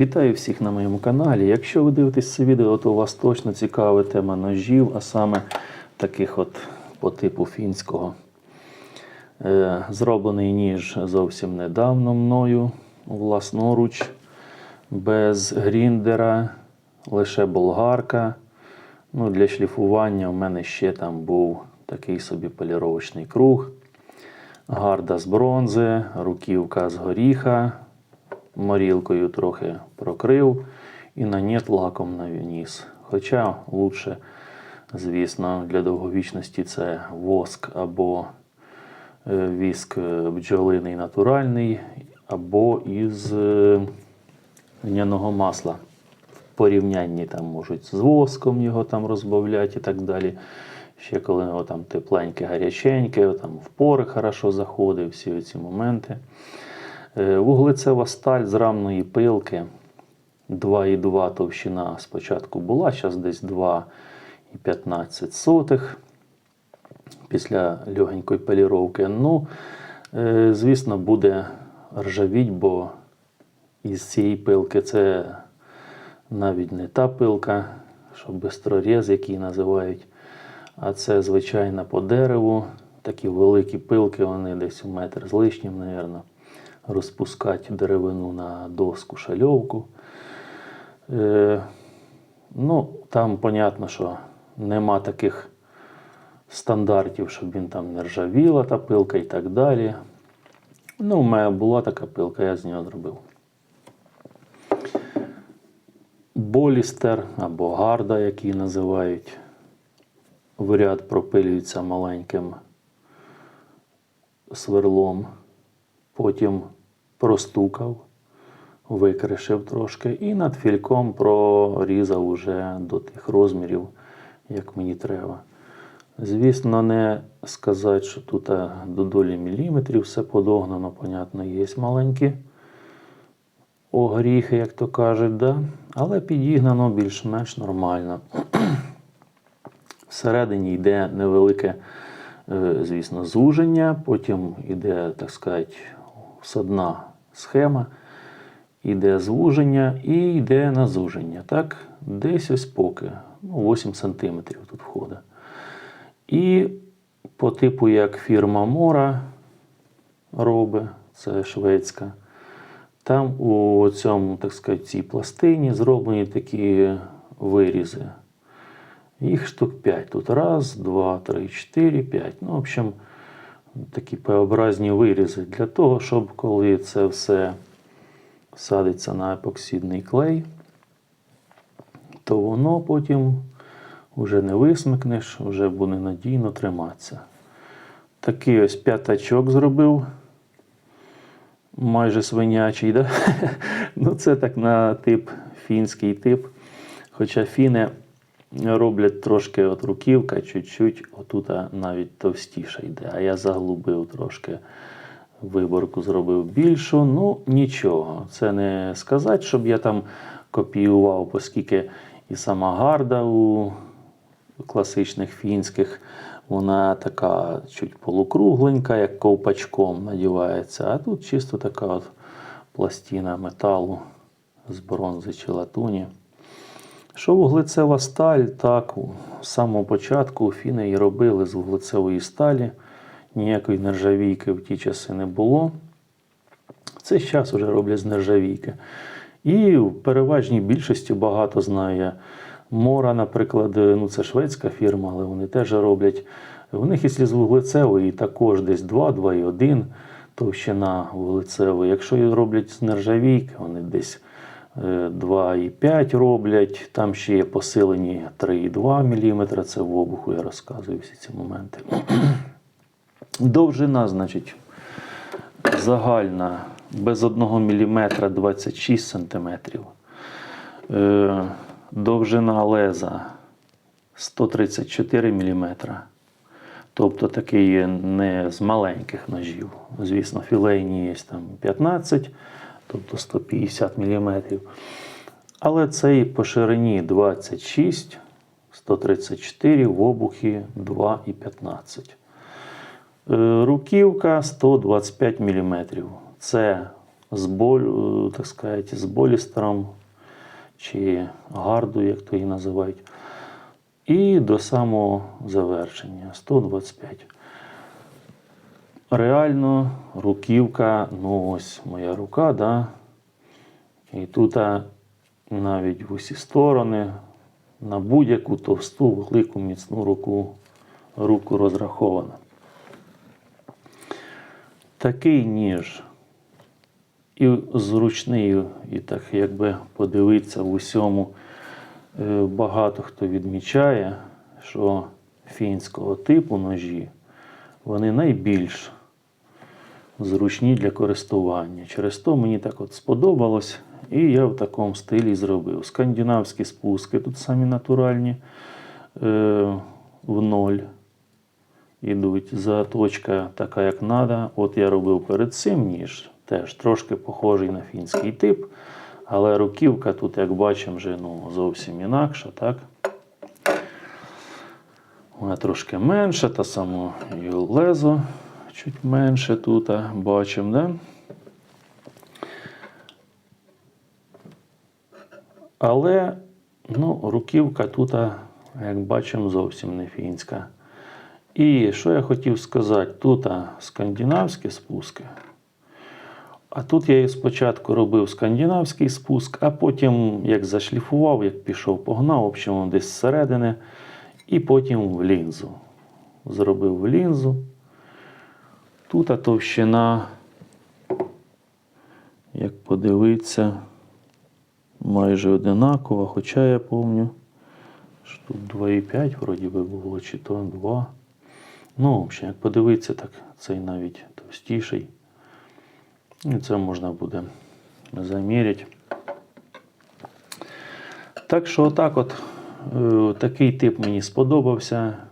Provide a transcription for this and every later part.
Вітаю всіх на моєму каналі. Якщо ви дивитесь це відео, то у вас точно цікава тема ножів, а саме таких от по типу фінського. Е, Зроблений ніж зовсім недавно мною, власноруч, без гріндера, лише болгарка. Ну, для шліфування в мене ще там був такий собі поліровочний круг, гарда з бронзи, руківка з горіха, морілкою трохи прокрив і наніт лаком наніс. Хоча лучше, звісно, для довговічності це воск або е, віск е, бджолиний натуральний, або із е, льняного масла. В порівнянні там можуть з воском його там розбавляти і так далі. Ще коли його там тепленьке, гаряченьке, там в пори хорошо заходить, всі ці моменти. Е, Вуглецева сталь з рамної пилки 2,2 товщина спочатку була, зараз десь 2,15 після легенької поліровки. Ну, е, звісно, буде ржавіть, бо із цієї пилки це навіть не та пилка, що бистрорез, який називають, а це звичайна по дереву. Такі великі пилки, вони десь у метр з лишнім, мабуть, розпускати деревину на доску шальовку. Е, ну, там, понятно, що нема таких стандартів, щоб він там не ржавіла та пилка і так далі. Ну, у мене була така пилка, я з нього зробив. Болістер або гарда, як її називають. В ряд пропилюється маленьким сверлом. Потім простукав, викришив трошки і над фільком прорізав уже до тих розмірів, як мені треба. Звісно, не сказати, що тут е, до долі міліметрів все подогнано, понятно, є маленькі огріхи, як то кажуть, да? але підігнано більш-менш нормально. Всередині йде невелике, е, звісно, звуження, потім йде, так сказати, всадна схема, йде звуження і йде назуження. Так? Десь ось поки, ну, 8 см тут входить. І по типу, як фірма Мора робить, це шведська. Там у цьому, так сказати, цій пластині зроблені такі вирізи. Їх штук 5. Тут раз, два, три, чотири, п'ять. Ну, в общем, такі П-образні вирізи для того, щоб коли це все садиться на епоксидний клей, то воно потім вже не висмикнеш, вже буде надійно триматися. Такий ось п'ятачок зробив. Майже свинячий, да? ну це так на тип фінський тип. Хоча фіни роблять трошки от руківка, чуть-чуть, отут навіть товстіша йде. А я заглубив трошки виборку, зробив більшу. Ну, нічого. Це не сказати, щоб я там копіював, оскільки і сама гарда у класичних фінських, вона така чуть полукругленька, як ковпачком надівається. А тут чисто така от пластина металу з бронзи чи латуні. Що вуглецева сталь, так, з самого початку фіни її робили з вуглецевої сталі. Ніякої нержавійки в ті часи не було. Це зараз вже роблять з нержавійки. І в переважній більшості багато знаю я. Мора, наприклад, ну це шведська фірма, але вони теж роблять. У них, якщо з вуглецевої, також десь 2, 2,1 товщина вуглецевої. Якщо її роблять з нержавійки, вони десь 2,5 роблять. Там ще є посилені 3,2 мм. Це в обуху я розказую всі ці моменти. Довжина, значить, загальна без 1 мм 26 см. Довжина леза 134 мм. Тобто такий не з маленьких ножів. Звісно, філейні є там 15, тобто 150 мм. Але цей по ширині 26, 134 в обухі 2,15. Е, Руківка 125 мм. Це з болю, так сказати, з болістером чи гарду, як то її називають. І до самого завершення 125. Реально, руківка, ну ось моя рука, да? і тут навіть в усі сторони, на будь-яку товсту, велику, міцну руку, руку розрахована. Такий ніж і зручний, і так якби подивитися в усьому. Е, Багато хто відмічає, що фінського типу ножі вони найбільш зручні для користування. Через то мені так от сподобалось, і я в такому стилі зробив. Скандинавські спуски тут самі натуральні е, в ноль ідуть. Заточка така, як треба. От я робив перед цим ніж, теж трошки похожий на фінський тип. Але руківка тут, як бачимо, вже ну, зовсім інакша, так? Вона трошки менша, та сама і лезо чуть менше тут, бачимо, да? Але ну, руківка тут, як бачимо, зовсім не фінська. І що я хотів сказати, тут скандинавські спуски. А тут я і спочатку робив скандинавський спуск, а потім як зашліфував, як пішов, погнав, в общем, десь зсередини, і потім в лінзу. Зробив в лінзу. Тут товщина, як подивитися, майже одинакова, хоча я пам'ятаю, що тут 2,5 вроді би було, чи то 2. Ну, в общем, як подивитися, так цей навіть товстіший. І це можна буде заміряти. Так що, отак от, е, такий тип мені сподобався.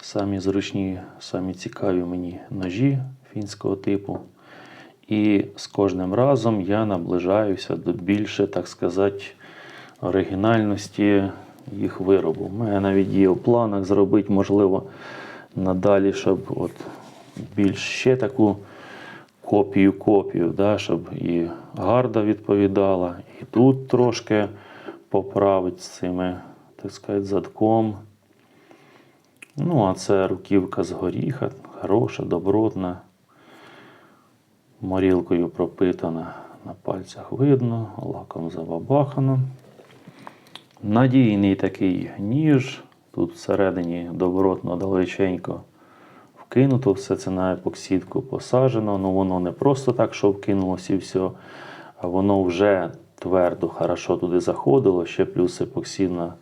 Самі зручні, самі цікаві мені ножі фінського типу. І з кожним разом я наближаюся до більше, так сказати, оригінальності їх виробу. У мене навіть є в планах зробити, можливо, надалі, щоб от більш ще таку копію-копію, да, щоб і гарда відповідала, і тут трошки поправити з цими, так сказати, задком. Ну, а це руківка з горіха, хороша, добротна. Морілкою пропитана, на пальцях видно, лаком забабахано. Надійний такий ніж. Тут всередині добротно далеченько вкинуто, все це на епоксидку посаджено. Ну воно не просто так, що вкинулося і все, а воно вже твердо, хорошо туди заходило, ще плюс епоксидна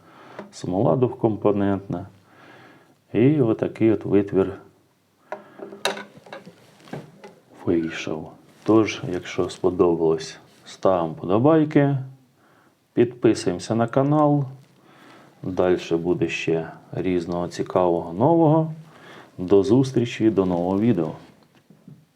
смола двохкомпонентна. І отакий от витвір вийшов. Тож, якщо сподобалось, ставимо подобайки, підписуємося на канал. Далі буде ще різного цікавого нового. До зустрічі, до нового відео.